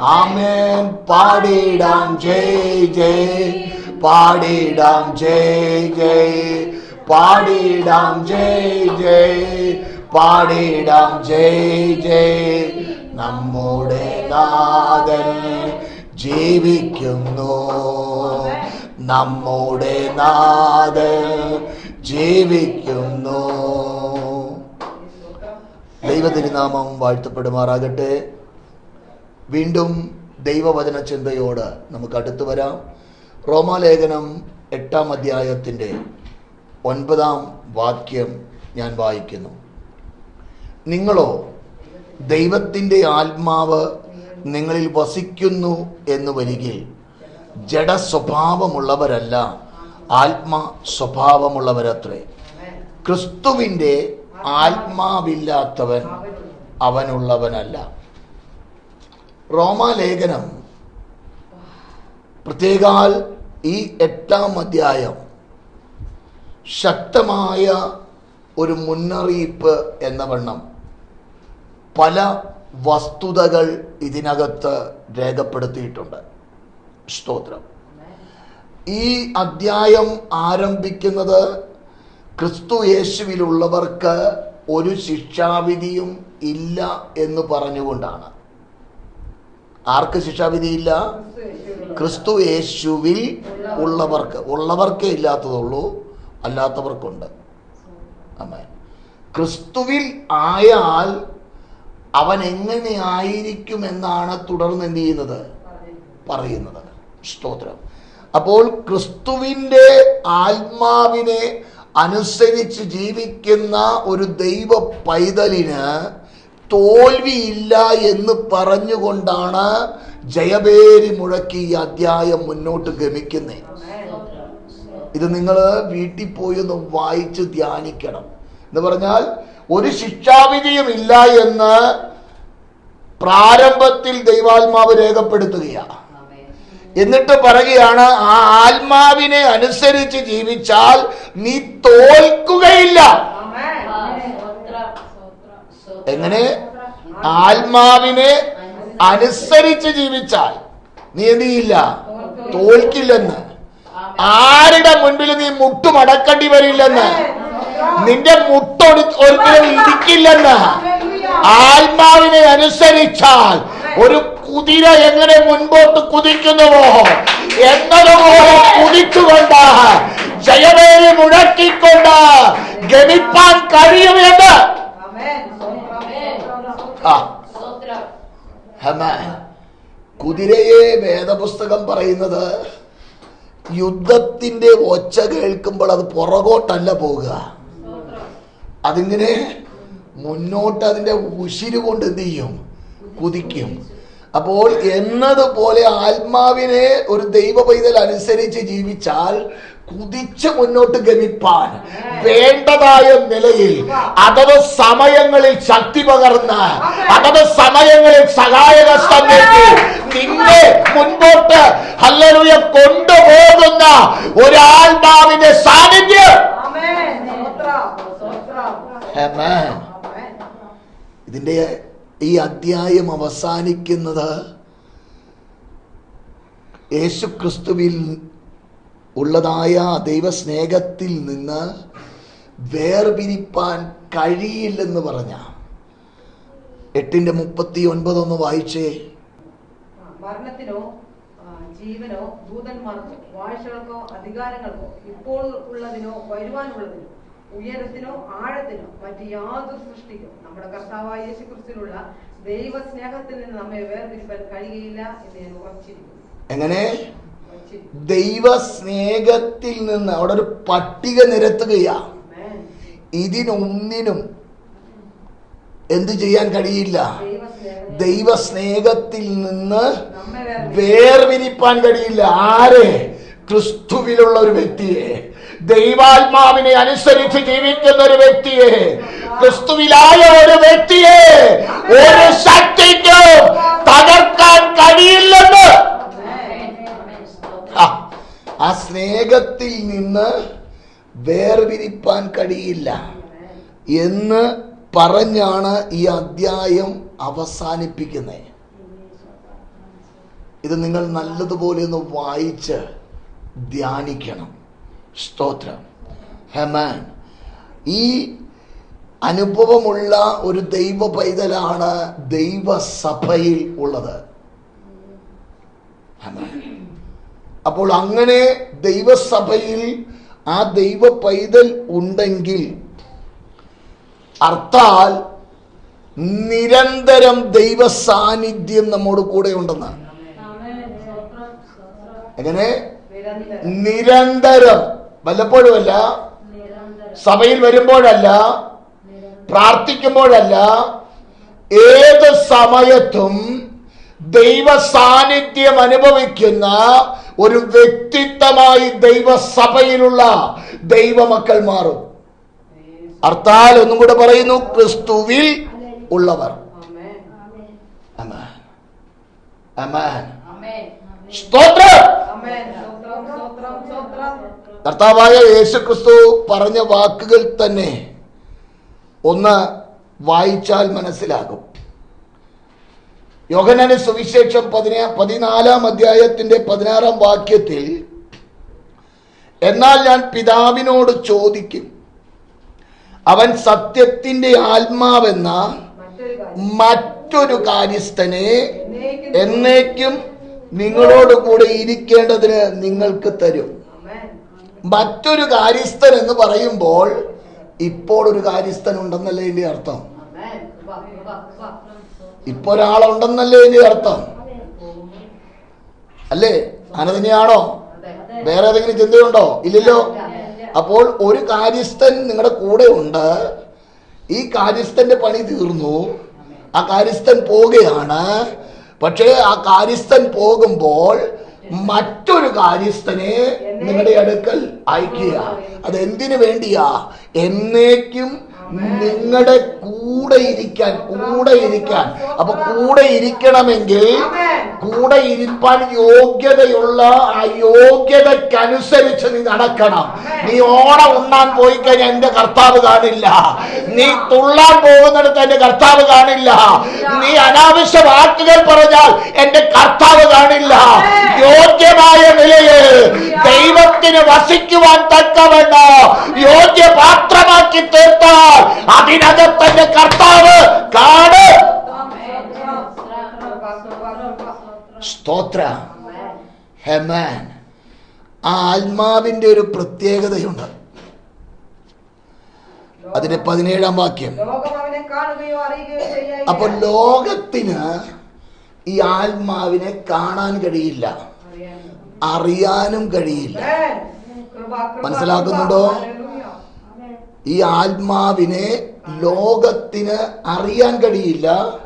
ആമേൻ. പാടിടാം ജയ് ജയ്. പാടിടാം ജയ് ജയ്. പാടിടാം ജയ് ജയ്. പാടിടാം ജയ് ജയ്. നമ്മുടെ നാഥൻ ജീവിക്കുന്നു. നമ്മുടെ നാഥൻ ജീവിക്കുന്നു. ദൈവതിരുനാമം വാഴ്ത്തപ്പെടുമാറാകട്ടെ. വീണ്ടും ദൈവവചന ചിന്തയോട് നമുക്ക് അടുത്തു വരാം. റോമാലേഖനം എട്ടാം അധ്യായത്തിന്റെ ഒൻപതാം വാക്യം ഞാൻ വായിക്കുന്നു. നിങ്ങളോ ദൈവത്തിന്റെ ആത്മാവ് നിങ്ങളിൽ വസിക്കുന്നു എന്ന് വരികിൽ ജഡ സ്വഭാവമുള്ളവരല്ല ആത്മ സ്വഭാവമുള്ളവരത്രേ ക്രിസ്തുവിന്റെ ആത്മാവില്ലാത്തവൻ അവനുള്ളവനല്ല. റോമാലേഖനം. പ്രത്യേകാൽ ഈ എട്ടാം അധ്യായം ശക്തമായ ഒരു മുന്നറിയിപ്പ് എന്ന വണ്ണം. പല വസ്തുതകൾ ഇതിനകത്ത് രേഖപ്പെടുത്തിയിട്ടുണ്ട്. സ്തോത്രം. ഈ അധ്യായം ആരംഭിക്കുന്നത് ക്രിസ്തു യേശുവിലുള്ളവർക്ക് ഒരു ശിക്ഷാവിധിയും ഇല്ല എന്ന് പറഞ്ഞുകൊണ്ടാണ്. ആർക്ക് ശിക്ഷാവിധിയില്ല? ക്രിസ്തു യേശുവിൽ ഉള്ളവർക്ക്. ഉള്ളവർക്കേ ഇല്ലാത്തതുള്ളൂ അല്ലാത്തവർക്കുണ്ട്. അമ്മേ ക്രിസ്തുവിൽ ആയാൽ അവൻ എങ്ങനെ ആയിരിക്കുമെന്നാണ് തുടർന്ന് എന്ത് ചെയ്യുന്നത്? പറയുന്നത്. സ്തോത്രം. അപ്പോൾ ക്രിസ്തുവിന്റെ ആത്മാവിനെ അനുസരിച്ച് ജീവിക്കുന്ന ഒരു ദൈവ പൈതലിന് തോൽവിയില്ല എന്ന് പറഞ്ഞുകൊണ്ടാണ് ജയപേരി മുഴക്കി ഈ അധ്യായം മുന്നോട്ട് ഗമിക്കുന്നത് ഇത് നിങ്ങൾ വീട്ടിൽ പോയി ഒന്ന് വായിച്ച് ധ്യാനിക്കണം. എന്ന് പറഞ്ഞാൽ ഒരു ശിക്ഷാവിധിയും ഇല്ല എന്ന് പ്രാരംഭത്തിൽ ദൈവാത്മാവ് രേഖപ്പെടുത്തുകയാണ് എന്നിട്ട് പറയുകയാണ് ആ ആത്മാവിനെ അനുസരിച്ച് ജീവിച്ചാൽ നീ തോൽക്കുകയില്ല. എങ്ങനെ? ആത്മാവിനെ അനുസരിച്ച് ജീവിച്ചാൽ. നീ എന്ത് ചെയ്യില്ല? തോൽക്കില്ലെന്ന്. ആരുടെ മുൻപിൽ നീ മുട്ടുമടക്കേണ്ടി വരില്ലെന്ന്. നിന്റെ മുട്ടൊടി ഒരിക്കലും ഇടിക്കില്ലെന്ന്. ആത്മാവിനെ അനുസരിച്ചാൽ ഒരു കുതിര എങ്ങനെ മുൻപോട്ട് കുതിക്കുന്നുവോ? എന്നതുപോലെ കുതിച്ചുകൊണ്ട്? ജയവേരി മുഴക്കിക്കൊണ്ട് ഗമിപ്പാൻ കഴിയുമെന്ന് ആ. കുതിരയെ വേദപുസ്തകം പറയുന്നത് യുദ്ധത്തിന്റെ ഒച്ച കേൾക്കുമ്പോൾ അത് പുറകോട്ടല്ല പോവുക. അതിങ്ങനെ മുന്നോട്ട് അതിന്റെ ഉശിര് കൊണ്ട് എന്ത് ചെയ്യും? കുതിക്കും. അപ്പോൾ എന്നതുപോലെ ആത്മാവിനെ ഒരു ദൈവ പൈതൽ അനുസരിച്ച് ജീവിച്ചാൽ കുതിച്ച് മുന്നോട്ട് ഗമിപ്പാൻ വേണ്ടതായ നിലയിൽ അതത് സമയങ്ങളിൽ ശക്തി പകർന്ന് അതത് സമയങ്ങളിൽ സഹായക നേടി നിന്നെ മുൻപോട്ട് ഹല്ലലുയ കൊണ്ടുപോകുന്ന ഒരു ആത്മാവിന്റെ സാന്നിധ്യം. ഇതിന്റെ ഈ അധ്യായം അവസാനിക്കുന്നത് യേശു ക്രിസ്തുവിൽ ഉള്ളതായ ദൈവസ്നേഹത്തിൽ നിന്ന് വേർപിരിപ്പാൻ കഴിയില്ലെന്ന് പറഞ്ഞ. എട്ടിന്റെ മുപ്പത്തി ഒൻപതൊന്ന് വായിച്ചേ. മരണത്തിനോ ജീവനോ ദൂതന്മാർക്കോ വാഴ്ചകൾക്കോ അധികാരങ്ങൾക്കോ ഇപ്പോൾ ഉള്ളതിനോ വരുവാനുള്ളതിനോ ഉയരത്തിനോ ആഴത്തിനോ മറ്റ് യാതൊരു സൃഷ്ടിക്കും നമ്മുടെ കർത്താവായ യേശു ക്രിസ്തുവിനുള്ള ദൈവ സ്നേഹത്തിൽ നിന്ന് നമ്മെ വേർതിരിപ്പാൻ കഴിയില്ല എന്ന് ഞാൻ ഉറച്ചിരിക്കുന്നു എങ്ങനെ? ഉറച്ചിരിക്കുന്നു. ദൈവ സ്നേഹത്തിൽ നിന്ന് അവിടെ ഒരു പട്ടിക നിരത്തുകയാ. ഇതിനൊന്നിനും എന്തു ചെയ്യാൻ കഴിയില്ല ദൈവ ദൈവസ്നേഹത്തിൽ നിന്ന് വേർവിരിപ്പാൻ കഴിയില്ല ആരെ ക്രിസ്തുവിലുള്ള ഒരു വ്യക്തിയെ ദൈവാത്മാവിനെ അനുസരിച്ച് ജീവിക്കുന്ന ഒരു വ്യക്തിയെ ക്രിസ്തുവിലായ ഒരു വ്യക്തിയെ ഒരു ശക്തിക്കും തകർക്കാൻ കഴിയില്ലെന്ന് ആ, സ്നേഹത്തിൽ നിന്ന് വേർപിരിപ്പാൻ കഴിയില്ല. എന്ന് പറഞ്ഞാണ് ഈ അദ്ധ്യായം അവസാനിപ്പിക്കുന്നത് ഇത് നിങ്ങൾ നല്ലതുപോലെ ഒന്ന് വായിച്ച് ധ്യാനിക്കണം. സ്തോത്രം. ഹെമാൻ. ഈ അനുഭവമുള്ള ഒരു ദൈവ പൈതലാണ് ദൈവസഭയിൽ ഉള്ളത്. ഹെമാൻ. അപ്പോൾ അങ്ങനെ ദൈവസഭയിൽ ആ ദൈവ പൈതൽ ഉണ്ടെങ്കിൽ അർത്ഥാൽ നിരന്തരം ദൈവ സാന്നിധ്യം നമ്മോട് കൂടെ ഉണ്ടെന്നാണ്. എങ്ങനെ? നിരന്തരം. വല്ലപ്പോഴുമല്ല. സഭയിൽ വരുമ്പോഴല്ല. പ്രാർത്ഥിക്കുമ്പോഴല്ല. ഏത് സമയത്തും ദൈവ സാന്നിധ്യം അനുഭവിക്കുന്ന ഒരു വ്യക്തിത്വമായി ദൈവസഭയിലുള്ള ദൈവമക്കൾ മാറും. അർത്ഥാൽ ഒന്നും കൂടെ പറയുന്നു ക്രിസ്തുവിൽ ഉള്ളവർ. കർത്താവായ യേശു ക്രിസ്തു പറഞ്ഞ വാക്കുകൾ തന്നെ ഒന്ന് വായിച്ചാൽ മനസ്സിലാകും. യോഹനന് സുവിശേഷം പതിനാ പതിനാലാം അധ്യായത്തിന്റെ പതിനാറാം വാക്യത്തിൽ എന്നാൽ ഞാൻ പിതാവിനോട് ചോദിക്കും അവൻ സത്യത്തിന്റെ ആത്മാവെന്ന മറ്റൊരു കാര്യസ്ഥനെ എന്നേക്കും എന്നേക്കും നിങ്ങളോട് കൂടെ ഇരിക്കേണ്ടതിന് നിങ്ങൾക്ക് തരും. മറ്റൊരു കാര്യസ്ഥൻ എന്ന് പറയുമ്പോൾ ഇപ്പോൾ ഒരു കാര്യസ്ഥൻ ഉണ്ടെന്നല്ലേ ഇതിന്റെ അർത്ഥം? ഇപ്പൊ ഒരാളുണ്ടെന്നല്ലേ ഇനി അർത്ഥം. അല്ലേ? അനതിനെയാണോ? വേറെ ഏതെങ്കിലും ചിന്തയുണ്ടോ? ഇല്ലല്ലോ? അപ്പോൾ ഒരു കാര്യസ്ഥൻ നിങ്ങളുടെ കൂടെ ഉണ്ട്. ഈ കാര്യസ്ഥന്റെ പണി തീർന്നു. ആ കാര്യസ്ഥൻ പോവുകയാണ്. പക്ഷേ ആ കാര്യസ്ഥൻ പോകുമ്പോൾ മറ്റൊരു കാര്യസ്ഥനെ നിങ്ങളുടെ അടുക്കൽ അയക്കുക അത് എന്തിനു വേണ്ടിയാ? എന്നേക്കും നിങ്ങളുടെ കൂടെ ഇരിക്കാൻ കൂടെ ഇരിക്കാൻ. അപ്പൊ കൂടെ ഇരിക്കണമെങ്കിൽ കൂടെ ഇരിപ്പാൻ യോഗ്യതയുള്ള ആ യോഗ്യതക്കനുസരിച്ച് നീ നടക്കണം. നീ ഓണം ഉണ്ണാൻ പോയി കഴിഞ്ഞാൽ എന്റെ കർത്താവ് കാണില്ല. നീ തുള്ളാൻ പോകുന്നിടത്ത് എന്റെ കർത്താവ് കാണില്ല. നീ അനാവശ്യ വാക്കുകൾ പറഞ്ഞാൽ എന്റെ കർത്താവ് കാണില്ല. യോഗ്യമായ നിലയിൽ ദൈവത്തിന് വസിക്കുവാൻ തക്കവെന്ന് യോഗ്യ പാത്രമാക്കി തീർത്താൽ അതിനകത്ത് എന്റെ കർത്താവ് കാട് സ്തോത്ര. ഹെമാൻ. ആ ആത്മാവിന്റെ ഒരു പ്രത്യേകതയുണ്ട്. അതിന്റെ പതിനേഴാം വാക്യം. അപ്പൊ ലോകത്തിന് ഈ ആത്മാവിനെ കാണാൻ കഴിയില്ല. അറിയാനും കഴിയില്ല. മനസ്സിലാക്കുന്നുണ്ടോ? ഈ ആത്മാവിനെ ലോകത്തിന് അറിയാൻ കഴിയില്ല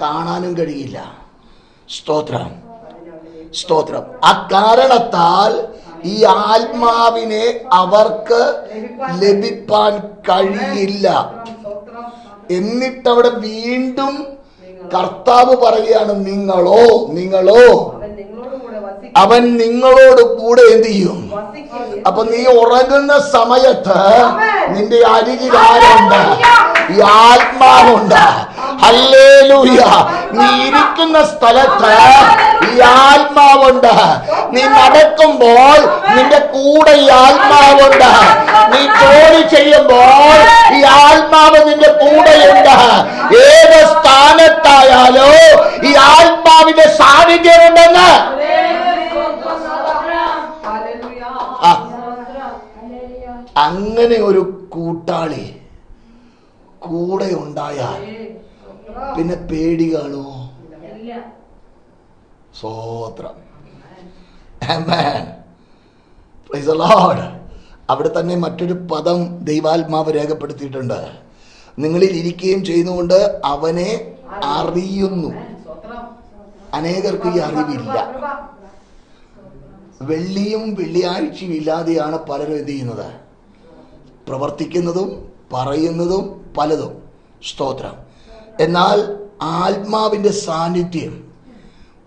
കാണാനും കഴിയില്ല. സ്തോത്രം. സ്തോത്രം. അക്കാരണത്താൽ ഈ ആത്മാവിനെ അവർക്ക് ലഭിപ്പാൻ കഴിയില്ല. എന്നിട്ടവിടെ വീണ്ടും കർത്താവ് പറയുകയാണ് നിങ്ങളോ നിങ്ങളോ അവൻ നിങ്ങളോട് കൂടെ എന്ത് ചെയ്യും? അപ്പൊ നീ ഉറങ്ങുന്ന സമയത്ത് നിന്റെ അരികിൽ ആരുണ്ട്? ഈ ആത്മാവുണ്ട്. നീ ഇരിക്കുന്ന സ്ഥലത്ത് ഈ ആത്മാവുണ്ട്. നീ നടക്കുമ്പോൾ നിന്റെ കൂടെ ഈ ആത്മാവുണ്ട്. നീ ജോലി ചെയ്യുമ്പോൾ ഈ ആത്മാവ് നിന്റെ കൂടെയുണ്ട്. ഏത് സ്ഥാനത്തായാലോ ഈ ആത്മാവിന്റെ സാന്നിധ്യമുണ്ടെന്ന് ഹല്ലേലൂയ. ആ അങ്ങനെ ഒരു കൂട്ടാളി കൂടെ ഉണ്ടായാൽ പിന്നെ പേടി കാണുമോ സ്വോത്രം. അവിടെ തന്നെ മറ്റൊരു പദം ദൈവാത്മാവ് രേഖപ്പെടുത്തിയിട്ടുണ്ട്. നിങ്ങളിൽ ഇരിക്കുകയും ചെയ്യുന്നുകൊണ്ട് അവനെ അറിയുന്നു. അനേകർക്ക് ഈ അറിവില്ല. വെള്ളിയും വെള്ളിയാഴ്ചയും ഇല്ലാതെയാണ് പലരും എന്ത് ചെയ്യുന്നത്? പ്രവർത്തിക്കുന്നതും പറയുന്നതും പലതും. സ്തോത്രം. എന്നാൽ ആത്മാവിന്റെ സാന്നിധ്യം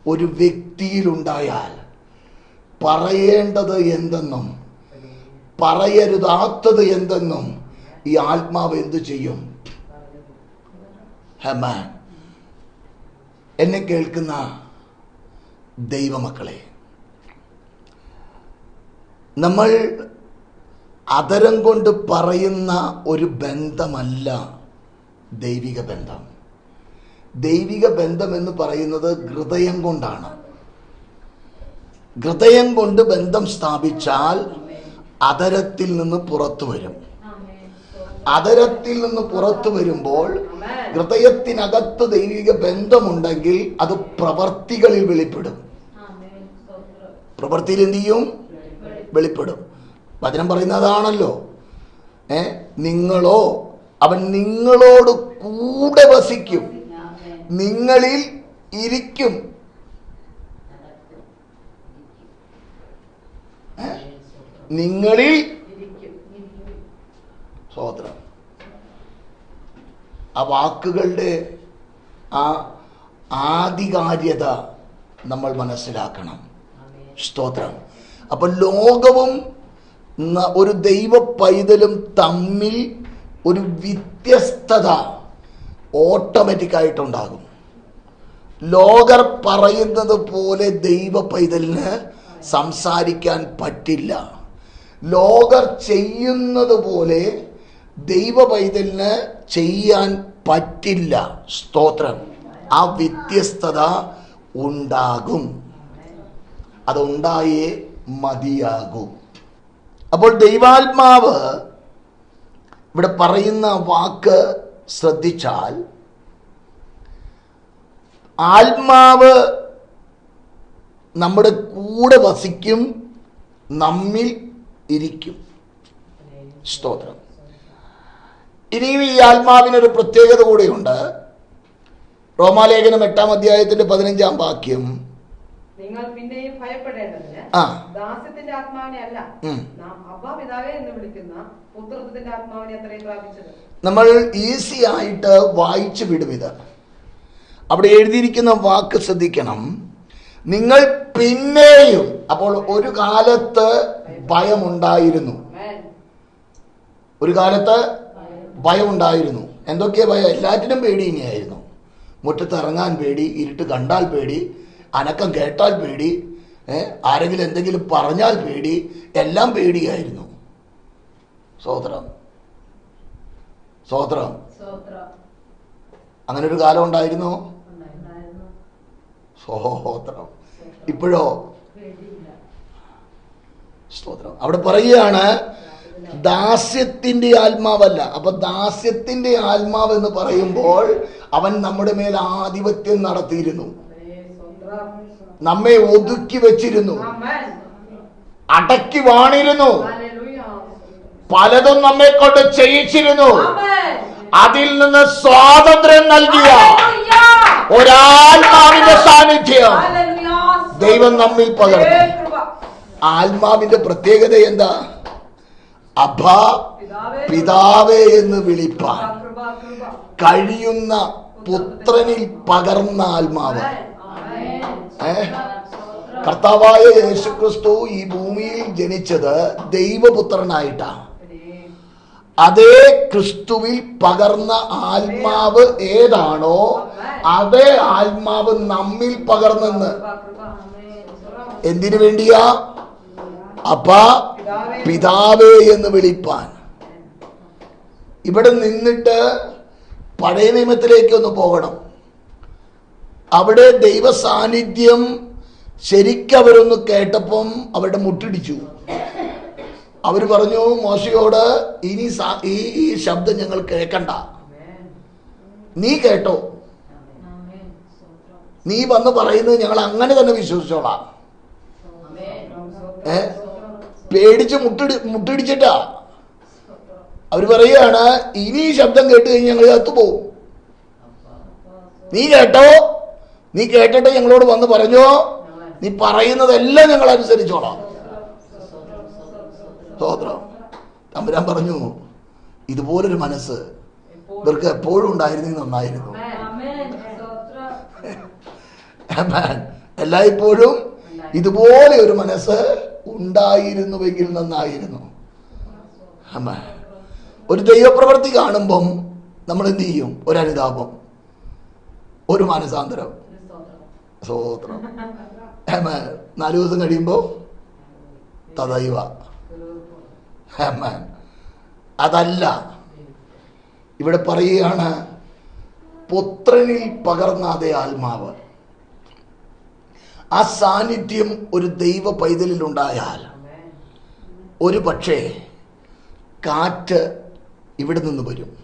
ഒരു വ്യക്തിയിലുണ്ടായാൽ പറയേണ്ടത് എന്തെന്നും പറയരുതാത്തത് എന്തെന്നും ഈ ആത്മാവ് എന്തു ചെയ്യും? ഹെമാൻ. എന്നെ കേൾക്കുന്ന ദൈവമക്കളെ നമ്മൾ അതരം കൊണ്ട് പറയുന്ന ഒരു ബന്ധമല്ല ദൈവിക ബന്ധം. ദൈവിക ബന്ധം എന്ന് പറയുന്നത് ഹൃദയം കൊണ്ടാണ്. ഹൃദയം കൊണ്ട് ബന്ധം സ്ഥാപിച്ചാൽ അതരത്തിൽ നിന്ന് പുറത്തു വരും. അതരത്തിൽ നിന്ന് പുറത്തു വരുമ്പോൾ ഹൃദയത്തിനകത്ത് ദൈവിക ബന്ധമുണ്ടെങ്കിൽ അത് പ്രവർത്തികളിൽ വെളിപ്പെടും. പ്രവൃത്തിയിൽ എന്ത് ചെയ്യും? വെളിപ്പെടും. വചനം പറയുന്നതാണല്ലോ. ഏ? നിങ്ങളോ അവൻ നിങ്ങളോട് കൂടെ വസിക്കും. നിങ്ങളിൽ ഇരിക്കും? നിങ്ങളിൽ സ്വാതന്ത്ര്യം ആ വാക്കുകളുടെ ആ ആധികാര്യത നമ്മൾ മനസ്സിലാക്കണം. സ്തോത്രം. അപ്പൊ ലോകവും ഒരു ദൈവ പൈതലും തമ്മിൽ ഒരു വ്യത്യസ്തത ഓട്ടോമാറ്റിക്കായിട്ടുണ്ടാകും. ലോകർ പറയുന്നത് പോലെ ദൈവ പൈതലിന് സംസാരിക്കാൻ പറ്റില്ല. ലോകർ ചെയ്യുന്നത് പോലെ ദൈവ പൈതലിന് ചെയ്യാൻ പറ്റില്ല. സ്തോത്രം. ആ വ്യത്യസ്തത ഉണ്ടാകും. അതുണ്ടായേ മതിയാകൂ. അപ്പോൾ ദൈവാത്മാവ് ഇവിടെ പറയുന്ന വാക്ക് ശ്രദ്ധിച്ചാൽ ആത്മാവ് നമ്മുടെ കൂടെ വസിക്കും നമ്മിൽ ഇരിക്കും. സ്തോത്രം. ഇനിയും ഈ ആത്മാവിനൊരു പ്രത്യേകത കൂടെയുണ്ട്. റോമാലേഖനം എട്ടാം അധ്യായത്തിന്റെ പതിനഞ്ചാം വാക്യം. നിങ്ങൾ പിന്നെയും ഭയപ്പെടേണ്ടതിന് ദാസ്യത്തിന്റെ ആത്മാവിനെ അല്ല എന്ന് വിളിക്കുന്ന പുത്രത്വത്തിന്റെ ആത്മാവിനെ അത്രയും പ്രാപിച്ചത്. നമ്മൾ ഈസി ആയിട്ട് വായിച്ചു വിടും ഇത്. അവിടെ എഴുതിയിരിക്കുന്ന വാക്ക് ശ്രദ്ധിക്കണം. നിങ്ങൾ പിന്നെയും അപ്പോൾ ഒരു കാലത്ത് ഭയമുണ്ടായിരുന്നു. ഒരു കാലത്ത് ഭയമുണ്ടായിരുന്നു. എന്തൊക്കെയാ ഭയം? എല്ലാറ്റിനും പേടി ഇനിയായിരുന്നു. മുറ്റത്ത് ഇറങ്ങാൻ പേടി ഇരുട്ട് കണ്ടാൽ പേടി അനക്കം കേട്ടാൽ പേടി. ആരെങ്കിലും എന്തെങ്കിലും പറഞ്ഞാൽ പേടി. എല്ലാം പേടിയായിരുന്നു. സ്വോത്രം സ്വോത്രം അങ്ങനെ ഒരു കാലം ഉണ്ടായിരുന്നു? സ്വോത്രം ഇപ്പോഴോ? സ്തോത്രം അവിടെ പറയുകയാണ് ദാസ്യത്തിന്റെ ആത്മാവല്ല. അപ്പൊ ദാസ്യത്തിന്റെ ആത്മാവ് എന്ന് പറയുമ്പോൾ അവൻ നമ്മുടെ മേൽ ആധിപത്യം നടത്തിയിരുന്നു. നമ്മെ ഒതുക്കി വെച്ചിരുന്നു. അടക്കി വാണിരുന്നു. പലതും നമ്മെ കൊണ്ട് ചെയ്യിച്ചിരുന്നു. അതിൽ നിന്ന് സ്വാതന്ത്ര്യം നൽകിയ. ഒരാത്മാവിന്റെ സാന്നിധ്യം. ദൈവം നമ്മിൽ പകർന്നു. ആത്മാവിന്റെ പ്രത്യേകത എന്താ അഭ പിതാവേ, എന്ന് വിളിപ്പാൻ. കഴിയുന്ന പുത്രനിൽ പകർന്ന ആത്മാവ് ആമേൻ. ഏ കർത്താവായ യേശുക്രിസ്തു ഈ ഭൂമിയിൽ ജനിച്ചത് ദൈവപുത്രനായിട്ടാണ് അതേ ക്രിസ്തുവിൽ പകർന്ന ആത്മാവ് ഏതാണോ അതേ ആത്മാവ് നമ്മിൽ പകർന്നെന്ന്. എന്തിനു വേണ്ടിയാ? അപ്പ പിതാവേ എന്ന് വിളിപ്പാൻ. ഇവിടെ നിന്നിട്ട് പഴയ നിയമത്തിലേക്ക് ഒന്ന് പോകണം. അവിടെ ദൈവ സാന്നിധ്യം ശരിക്കവരൊന്ന് കേട്ടപ്പം അവരുടെ മുട്ടിടിച്ചു. അവർ പറഞ്ഞു മോശയോട് ഇനി ഈ ഈ ശബ്ദം ഞങ്ങൾ കേൾക്കണ്ട. നീ കേട്ടോ. നീ വന്ന് പറയുന്നത് ഞങ്ങൾ അങ്ങനെ തന്നെ വിശ്വസിച്ചോളാം. ഏ? പേടിച്ച് മുട്ടിടി മുട്ടിടിച്ചിട്ടാ. അവർ പറയുകയാണ് ഇനി ഈ ശബ്ദം കേട്ട് കഴിഞ്ഞ് ഞങ്ങൾ കത്തുപോകും നീ കേട്ടോ. നീ കേട്ടിട്ട് ഞങ്ങളോട് വന്ന് പറഞ്ഞോ? നീ പറയുന്നതെല്ലാം ഞങ്ങൾ അനുസരിച്ചോളാം. സ്തോത്രം തമ്പുരാൻ പറഞ്ഞു ഇതുപോലൊരു മനസ്സ് ഇവർക്ക് എപ്പോഴും ഉണ്ടായിരുന്നെങ്കിൽ നന്നായിരുന്നു. എല്ലായ്പ്പോഴും ഇതുപോലെ ഒരു മനസ്സ് ഉണ്ടായിരുന്നുവെങ്കിൽ നന്നായിരുന്നു. ഒരു ദൈവപ്രവൃത്തി കാണുമ്പം നമ്മൾ എന്ത് ചെയ്യും? ഒരനുതാപം ഒരു മനസാന്തരം. സ്തോത്രം ഹേമ നാല് ദിവസം കഴിയുമ്പോൾ തദൈവ Amen. അതല്ല. ഇവിടെ പറയുകയാണ് പുത്രനിൽ പകർന്ന അതേ ആത്മാവ്. ആ സാന്നിധ്യം ഒരു ദൈവ പൈതലിലുണ്ടായാൽ ഒരു പക്ഷേ കാറ്റ് ഇവിടെ നിന്ന് വരും.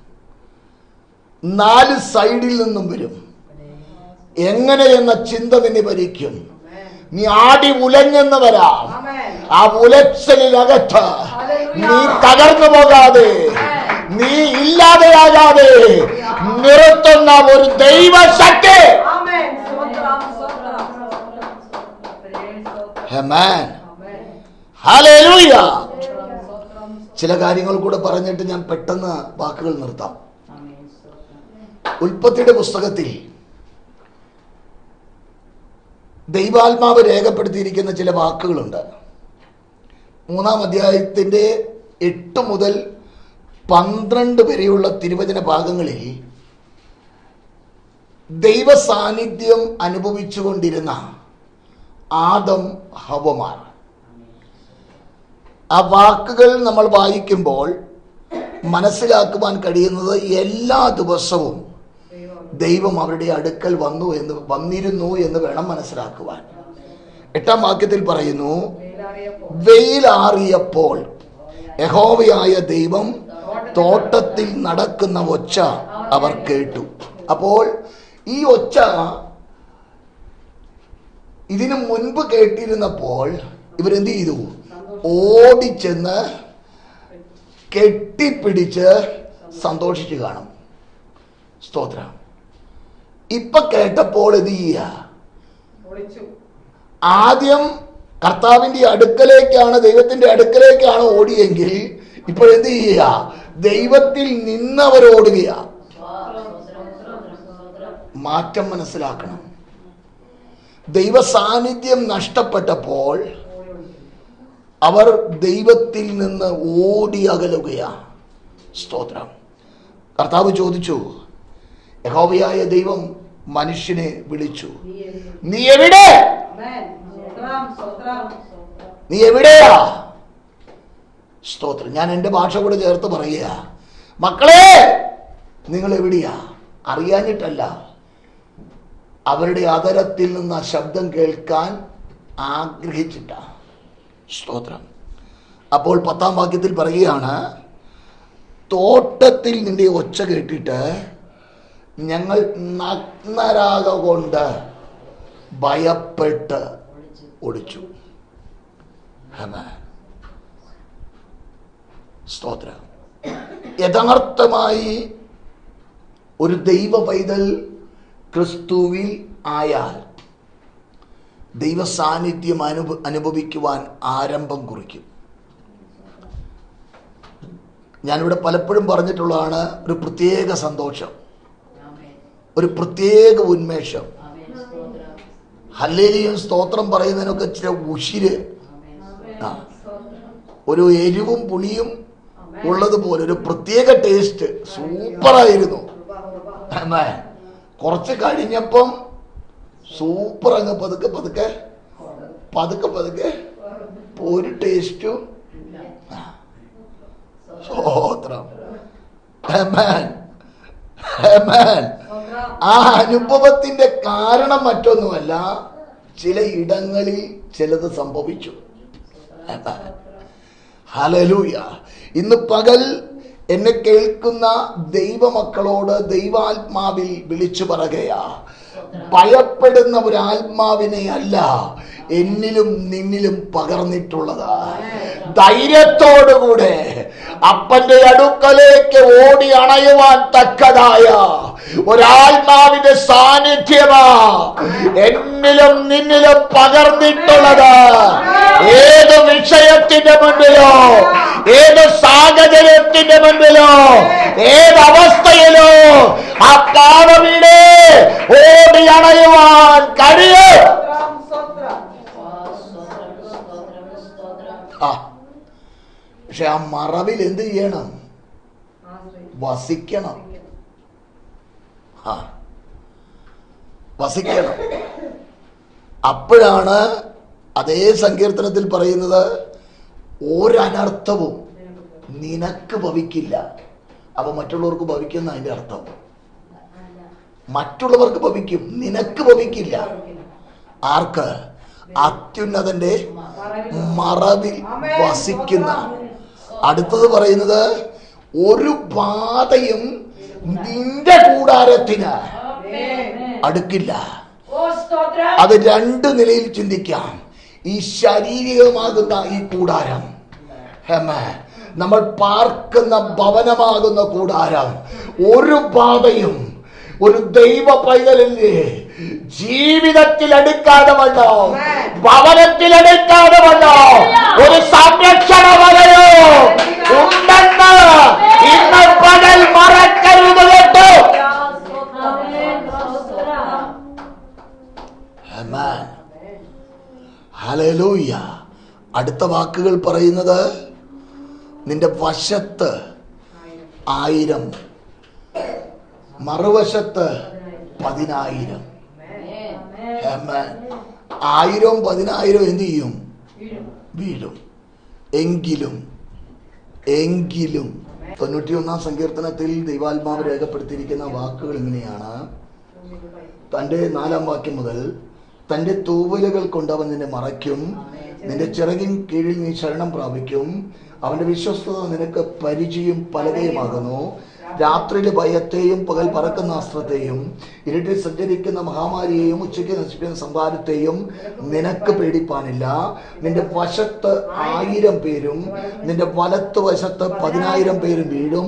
നാല് സൈഡിൽ നിന്നും വരും. എങ്ങനെ എന്ന ചിന്ത നിന്നെ ഭരിക്കും. നീ ആടി ഉലഞ്ഞെന്ന് വരാം ആ ഉലച്ചലിനകത്ത് നീ തകർന്നു പോകാതെ നീ ഇല്ലാതെയാകാതെ നിർത്തുന്ന ഒരു ദൈവശക്തി. ചില കാര്യങ്ങൾ കൂടെ പറഞ്ഞിട്ട് ഞാൻ പെട്ടെന്ന് വാക്കുകൾ നിർത്താം. ഉൽപ്പത്തിയുടെ പുസ്തകത്തിൽ ദൈവാത്മാവ് രേഖപ്പെടുത്തിയിരിക്കുന്ന ചില വാക്കുകളുണ്ട്. മൂന്നാം അധ്യായത്തിന്റെ എട്ട് മുതൽ പന്ത്രണ്ട് വരെയുള്ള തിരുവചന ഭാഗങ്ങളിൽ ദൈവ സാന്നിധ്യം അനുഭവിച്ചുകൊണ്ടിരുന്ന ആദം ഹവമാർ ആ വാക്കുകൾ നമ്മൾ വായിക്കുമ്പോൾ മനസ്സിലാക്കുവാൻ കഴിയുന്നത് എല്ലാ ദിവസവും ദൈവം അവരുടെ അടുക്കൽ വന്നു എന്ന് വന്നിരുന്നു എന്ന് വേണം മനസ്സിലാക്കുവാൻ. എട്ടാം വാക്യത്തിൽ പറയുന്നു വെയിലാറിയപ്പോൾ യഹോവയായ ദൈവം തോട്ടത്തിൽ നടക്കുന്ന ഒച്ച അവർ കേട്ടു. അപ്പോൾ ഈ ഒച്ച ഇതിനു മുൻപ് കേട്ടിരുന്നപ്പോൾ ഇവരെന്ത് ചെയ്തു? ഓടിച്ചെന്ന് കെട്ടിപ്പിടിച്ച് സന്തോഷിച്ചു കാണും. സ്തോത്രം. ഇപ്പൊ കേട്ടപ്പോൾ എന്ത് ചെയ്യുക ആദ്യം കർത്താവിന്റെ അടുക്കലേക്കാണ് ദൈവത്തിന്റെ അടുക്കലേക്കാണ് ഓടിയെങ്കിൽ ഇപ്പോഴെന്ത് ചെയ്യുക ദൈവത്തിൽ നിന്നവർ ഓടുക മാറ്റം മനസ്സിലാക്കണം. ദൈവ സാന്നിധ്യം നഷ്ടപ്പെട്ടപ്പോൾ അവർ ദൈവത്തിൽ നിന്ന് ഓടി അകലുകയാ. സ്തോത്രം. കർത്താവ് ചോദിച്ചു യഹോവയായ ദൈവം മനുഷ്യനെ വിളിച്ചു. നീ എവിടെ? നീ എവിടെയാ? സ്തോത്രം. ഞാൻ എന്റെ ഭാഷ കൂടെ ചേർത്ത് പറയുക മക്കളെ നിങ്ങൾ എവിടെയാ? അറിയാഞ്ഞിട്ടല്ല. അവരുടെ അതരത്തിൽ നിന്ന് ആ ശബ്ദം കേൾക്കാൻ ആഗ്രഹിച്ചിട്ട. സ്തോത്രം. അപ്പോൾ പത്താം വാക്യത്തിൽ പറയുകയാണ് തോട്ടത്തിൽ നിന്റെ ഒച്ച കേട്ടിട്ട് ഞങ്ങൾ നഗ്നരാക കൊണ്ട് ഭയപ്പെട്ട് ഒളിച്ചു. സ്തോത്ര. യഥാർത്ഥമായി ഒരു ദൈവ പൈതൽ ക്രിസ്തുവിൽ ആയാൽ ദൈവ സാന്നിധ്യം അനുഭ അനുഭവിക്കുവാൻ ആരംഭം കുറിക്കും. ഞാനിവിടെ പലപ്പോഴും പറഞ്ഞിട്ടുള്ളതാണ് ഒരു പ്രത്യേക സന്തോഷം. ഒരു പ്രത്യേക ഉന്മേഷം. ഹല്ലേലിയും സ്തോത്രം പറയുന്നതിനൊക്കെ ചില ഉഷിര് ആ. ഒരു എരിവും പുളിയും ഉള്ളതുപോലെ ഒരു പ്രത്യേക ടേസ്റ്റ്. സൂപ്പറായിരുന്നു. എന്നാ കുറച്ച് കഴിഞ്ഞപ്പം സൂപ്പർ അങ്ങ് പതുക്കെ പതുക്കെ പതുക്കെ പതുക്കെ ഒരു ടേസ്റ്റും. സ്തോത്രം. ഹെമാൻ ആമേൻ. ആ അനുഭവത്തിന്റെ കാരണം മറ്റൊന്നുമല്ല ചില ഇടങ്ങളിൽ ചിലത് സംഭവിച്ചു. ഹലലൂയ ഇന്ന് പകൽ എന്നെ കേൾക്കുന്ന ദൈവമക്കളോട് ദൈവാത്മാവിൽ വിളിച്ചു പറയുകയാ. ഭയപ്പെടുന്ന ഒരു ആത്മാവിനെ അല്ല എന്നിലും നിന്നിലും പകർന്നിട്ടുള്ളത് ധൈര്യത്തോടുകൂടെ അപ്പന്റെ അടുക്കലേക്ക് ഓടി അണയുവാൻ തക്കതായ ഒരാത്മാവിന്റെ സാന്നിധ്യമാ എന്നിലും നിന്നിലും പകർന്നിട്ടുള്ളത്. ഏത് വിഷയത്തിന്റെ മുൻപിലോ ഏത് സാഹചര്യത്തിന്റെ മുൻപിലോ ഏത് അവസ്ഥയിലോ അണയുവാൻ കഴിയും പക്ഷെ ആ മറവിൽ എന്ത് ചെയ്യണം? വസിക്കണം. ആ. വസിക്കണം. അപ്പോഴാണ് അതേ സങ്കീർത്തനത്തിൽ പറയുന്നത് ഒരനർത്ഥവും നിനക്ക് ഭവിക്കില്ല. അപ്പൊ മറ്റുള്ളവർക്ക് ഭവിക്കുന്ന അതിന്റെ അർത്ഥം. മറ്റുള്ളവർക്ക് ഭവിക്കും. നിനക്ക് ഭവിക്കില്ല. ആർക്ക്? അത്യുന്നതന്റെ മറവിൽ വസിക്കുന്ന. അടുത്തത് പറയുന്നത് ഒരു പാതയും നിന്റെ കൂടാരത്തിന് അടുക്കില്ല. അത് രണ്ട് നിലയിൽ ചിന്തിക്കാം. ഈ ശാരീരികമാകുന്ന ഈ കൂടാരം. നമ്മൾ പാർക്കുന്ന ഭവനമാകുന്ന കൂടാരം. ഒരു ബാധയും ഒരു ദൈവ പൈതലിന്റെ ജീവിതത്തിൽ എടുക്കാതെ വണ്ണോ ഭവനത്തിൽ എടുക്കാതെ വണ്ണോ ഒരു സംരക്ഷണ വലയോ ഉണ്ടെന്ന് ഇന്ന് പകൽ മറക്കരുത് കേട്ടോ അടുത്ത വാക്കുകൾ പറയുന്നത് നിന്റെ വശത്ത് ആയിരം മറുവശത്ത് പതിനായിരം. ആയിരവും പതിനായിരവും എന്ത് ചെയ്യും? വീഴും. എങ്കിലും എങ്കിലും. തൊണ്ണൂറ്റിയൊന്നാം സങ്കീർത്തനത്തിൽ ദൈവാത്മാവ് രേഖപ്പെടുത്തിയിരിക്കുന്ന വാക്കുകൾ ഇങ്ങനെയാണ്. തന്റെ നാലാം വാക്യം മുതൽ തന്റെ തൂവലുകൾ കൊണ്ട് അവൻ നിന്നെ മറയ്ക്കും. നിന്റെ ചിറകിൻ കീഴിൽ നീ ശരണം പ്രാപിക്കും. അവന്റെ വിശ്വസ്തത നിനക്ക് പരിചയം പലകയുമാകുന്നു രാത്രിയിലെ ഭയത്തെയും പകൽ പറക്കുന്ന അസ്ത്രത്തെയും ഇരുട്ടിൽ സഞ്ചരിക്കുന്ന മഹാമാരിയെയും ഉച്ചയ്ക്ക് നശിപ്പിക്കുന്ന സംഹാരത്തെയും നിനക്ക് പേടിപ്പാനില്ല. നിന്റെ വശത്ത് ആയിരം പേരും നിന്റെ വലത്ത് വശത്ത് പതിനായിരം പേരും വീഴും.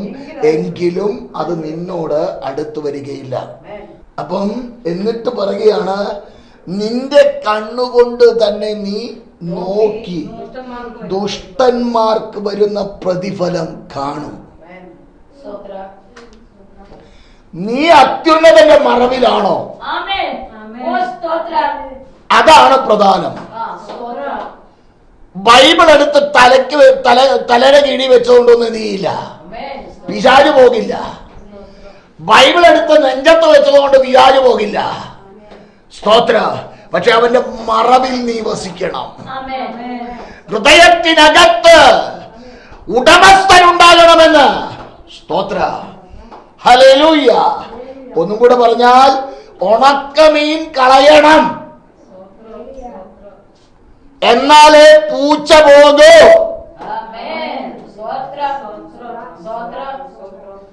എങ്കിലും അത് നിന്നോട് അടുത്തു വരികയില്ല. അപ്പം എന്നിട്ട് പറയുകയാണ് നിന്റെ കണ്ണുകൊണ്ട് തന്നെ നീ നോക്കി ദുഷ്ടന്മാർക്ക് വരുന്ന പ്രതിഫലം കാണും. നീ അത്യുന്നതന്റെ മറവിലാണോ? ആമേൻ. ഓ സ്തോത്രം. അതാണ് പ്രധാനം. ആ സ്തോത്രം. ബൈബിൾ എടുത്ത് തലയ്ക്ക് തല തലയുടെ കീഴി വെച്ചുകൊണ്ടൊന്നും നീയില്ല. ആമേൻ. പിശാച് പോകില്ല. ബൈബിൾ എടുത്ത് നെഞ്ചത്ത് വെച്ചതുകൊണ്ട് പിശാച് പോകില്ല. സ്തോത്ര. പക്ഷെ അവന്റെ മറവിൽ നീ വസിക്കണം. ആമേൻ. ഹൃദയത്തിനകത്ത് ഉടമസ്ഥനുണ്ടാകണമെന്ന്. സ്തോത്ര. ഹലേലൂയ ഒന്നും കൂടെ പറഞ്ഞാൽ ഉണക്കമീൻ കളയണം. എന്നാലേ പൂച്ച പോകൂ.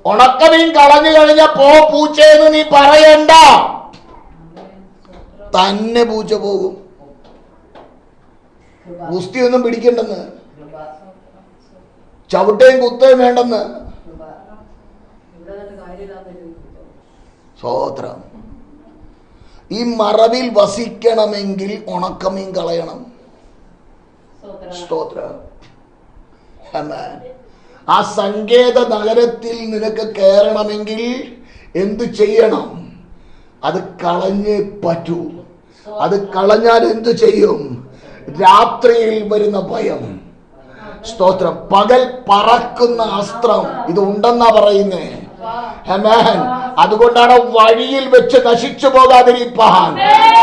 ഉണക്കമീൻ കളഞ്ഞു കഴിഞ്ഞപ്പോ പൂച്ചയെന്ന് നീ പറയണ്ട. തന്നെ പൂച്ച പോകും. ഗുസ്തിയൊന്നും പിടിക്കണ്ടെന്ന്. ചവിട്ടയും കുത്തയും വേണ്ടെന്ന്. സ്വോത്രം ഈ മറവിൽ വസിക്കണമെങ്കിൽ ഉണക്കമീൻ കളയണം. സ്തോത്രം. സ്തോത്രം. ആ സങ്കേത നഗരത്തിൽ നിനക്ക് കയറണമെങ്കിൽ എന്തു ചെയ്യണം? അത് കളഞ്ഞേ പറ്റൂ. അത് കളഞ്ഞാൽ എന്തു ചെയ്യും? രാത്രിയിൽ വരുന്ന ഭയം. സ്തോത്രം. പകൽ പറക്കുന്ന അസ്ത്രം. ഇത് ഉണ്ടെന്നാ പറയുന്നേ. ഹെമാൻ അതുകൊണ്ടാണ് വഴിയിൽ വെച്ച് നശിച്ചു പോകാതിരിപ്പാൻ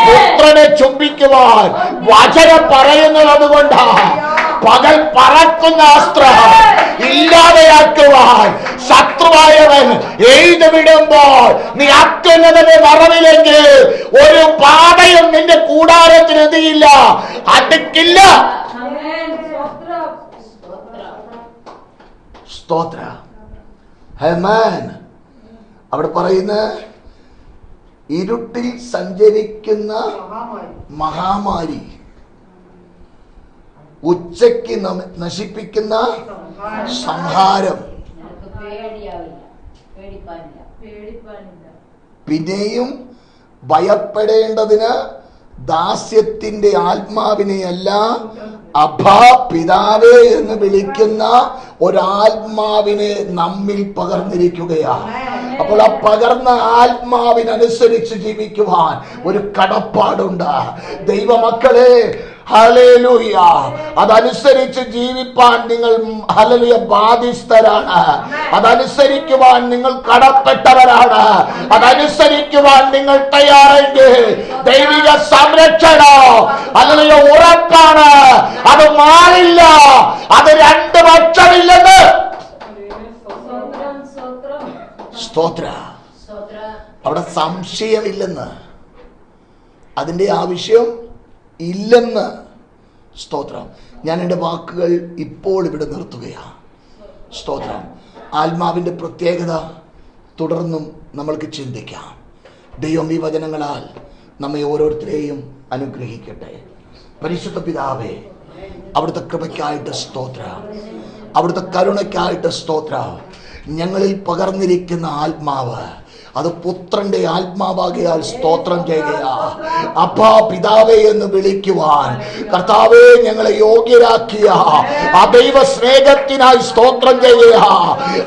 പുത്രനെ ചുംബിക്കുവാൻ. വചനം പറയുന്നത് അതുകൊണ്ടാണ് പകൽ പറക്കുന്ന അസ്ത്രം ഇല്ലാതെയാക്കുവാൻ. ശത്രുവായവൻ എഴുതി വിടുമ്പോൾ നീ അത്യുന്നതന്റെ മറവിലെങ്കിൽ ഒരു പാതയും നിന്റെ കൂടാരത്തിന് എതിയില്ല അടുക്കില്ല. സ്തോത്ര. ഹെമാൻ. അവിടെ പറയുന്ന ഇരുട്ടിൽ സഞ്ചരിക്കുന്ന മഹാമാരി ഉച്ചയ്ക്ക് നശിപ്പിക്കുന്ന സംഹാരം. പിന്നെയും ഭയപ്പെടേണ്ടതിന് ദാസ്യത്തിന്റെ ആത്മാവിനെയല്ല അഭാ പിതാവേ എന്ന് വിളിക്കുന്ന ഒരാത്മാവിനെ നമ്മിൽ പകർന്നിരിക്കുകയാണ്. അപ്പോൾ ആ പകർന്ന ആത്മാവിനനുസരിച്ച് ജീവിക്കുവാൻ ഒരു കടപ്പാടുണ്ട്. ദൈവമക്കളെ ഹല്ലേലൂയ. അതനുസരിച്ച് ജീവിപ്പാൻ നിങ്ങൾ ഹലലിയ ബാധ്യസ്ഥരാണ്. അതനുസരിക്കുവാൻ നിങ്ങൾ കടപ്പെട്ടവരാണ്. അതനുസരിക്കുവാൻ നിങ്ങൾ തയ്യാറെങ്കിൽ ദൈവിക സംരക്ഷണം? ഹല്ലേലൂയ ഉറപ്പാണ്. അത് മാറില്ല. അത് രണ്ട് പക്ഷമില്ലെന്ന്. സ്തോത്ര. അവിടെ സംശയമില്ലെന്ന്. അതിന്റെ ആവശ്യം ഇല്ലെന്ന്. സ്തോത്രം. ഞാൻ എന്റെ വാക്കുകൾ ഇപ്പോൾ ഇവിടെ നിർത്തുകയാണ്. സ്തോത്രം. ആത്മാവിന്റെ പ്രത്യേകത തുടർന്നും നമ്മൾക്ക് ചിന്തിക്കാം. ദൈവം ഈ വചനങ്ങളാൽ നമ്മെ ഓരോരുത്തരെയും അനുഗ്രഹിക്കട്ടെ. പരിശുദ്ധ പിതാവേ അവിടുത്തെ കൃപയ്ക്കായിട്ട് സ്തോത്ര. അവിടുത്തെ കരുണയ്ക്കായിട്ട് സ്തോത്ര. ഞങ്ങളിൽ പകർന്നിരിക്കുന്ന ആത്മാവ്. അത് പുത്രന്റെ ആത്മാവാകിയാൽ സ്തോത്രം ചെയ്യുക അപ്പാ പിതാവേ എന്ന് വിളിക്കുവാൻ. കർത്താവേ ഞങ്ങളെ യോഗ്യരാക്കിയ. ആ ദൈവ സ്നേഹത്തിനായി സ്തോത്രം ചെയ്യുക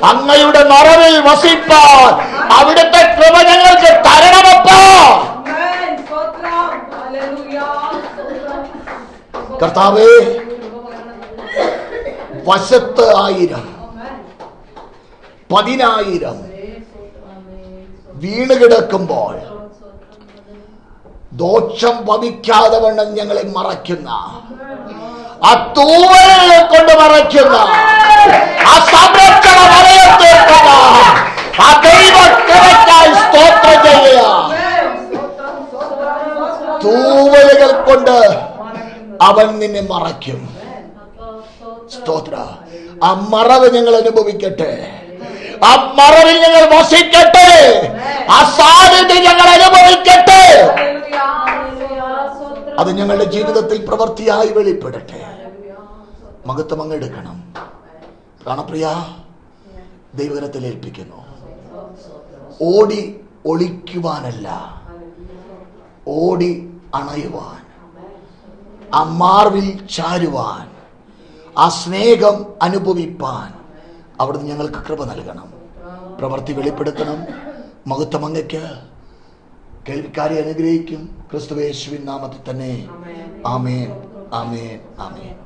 അങ്ങയുടെ മറവിൽ വസിപ്പാൻ. അവിടുത്തെ കൃപ ഞങ്ങൾക്ക് തരണമപ്പാ. കർത്താവേ വശത്ത് ആയിരം. പതിനായിരം വീണ് കിടക്കുമ്പോൾ ദോഷം ഭവിക്കാതെ വണ്ണം ഞങ്ങളെ മറയ്ക്കുന്ന. ആ തൂവലുകളെ കൊണ്ട് മറയ്ക്കുന്ന. ആ സംരക്ഷണ വലയം ആ ദൈവ സ്തോത്രം ചെയ്യുക. തൂവലുകൾ കൊണ്ട് അവൻ നിന്നെ മറയ്ക്കും. സ്തോത്ര. ആ മറവ് ഞങ്ങൾ അനുഭവിക്കട്ടെ. ആ മറവിൽ ഞങ്ങൾ വസിക്കട്ടെ. ആ സാധ്യത ഞങ്ങൾ അനുഭവിക്കട്ടെ. അത് ഞങ്ങളുടെ ജീവിതത്തിൽ പ്രവൃത്തിയായി വെളിപ്പെടട്ടെ. മഹത്വം അങ്ങ് എടുക്കണം. പ്രാണപ്രിയ ദൈവകരത്തിൽ ഏൽപ്പിക്കുന്നു. ഓടി ഒളിക്കുവാനല്ല ഓടി അണയുവാൻ ആ മാർവിൽ ചാരുവാൻ ആ സ്നേഹം അനുഭവിപ്പാൻ അവിടുന്ന് ഞങ്ങൾക്ക് കൃപ നൽകണം. പ്രവൃത്തി വെളിപ്പെടുത്തണം. മഹത്വം അങ്ങയ്ക്ക് കേൾവിക്കാരെ അനുഗ്രഹിക്കും. ക്രിസ്തുവേശുവിൻ നാമത്തിൽ തന്നെ. ആമേൻ. ആമേൻ. ആമേൻ.